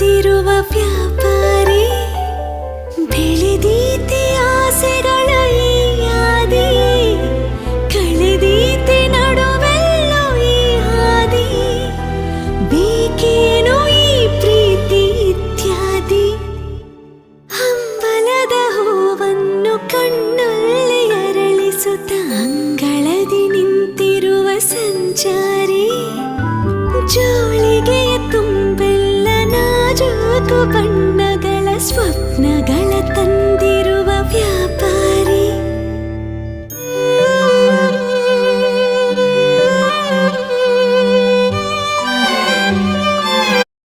ನಿಂತಿರುವ ವ್ಯಾಪಾರಿ, ಬೆಳೆದೀತೆ ಆಸೆಗಳ ಯಾದಿ ಕಳೆದೀತೆ ನಡುವೆಲ್ಲೋ ಈ ಹಾದಿ, ಬೇಕೇನೋ ಈ ಪ್ರೀತಿ ಇತ್ಯಾದಿ? ಹಂಬಲದ ಹೂವನ್ನು ಕಣ್ಣಲ್ಲಿ ಅರಳಿಸುತ್ತ ಅಂಗಳದಿ ನಿಂತಿರುವ ಸಂಚಾರಿ, ಜೋ 그랬던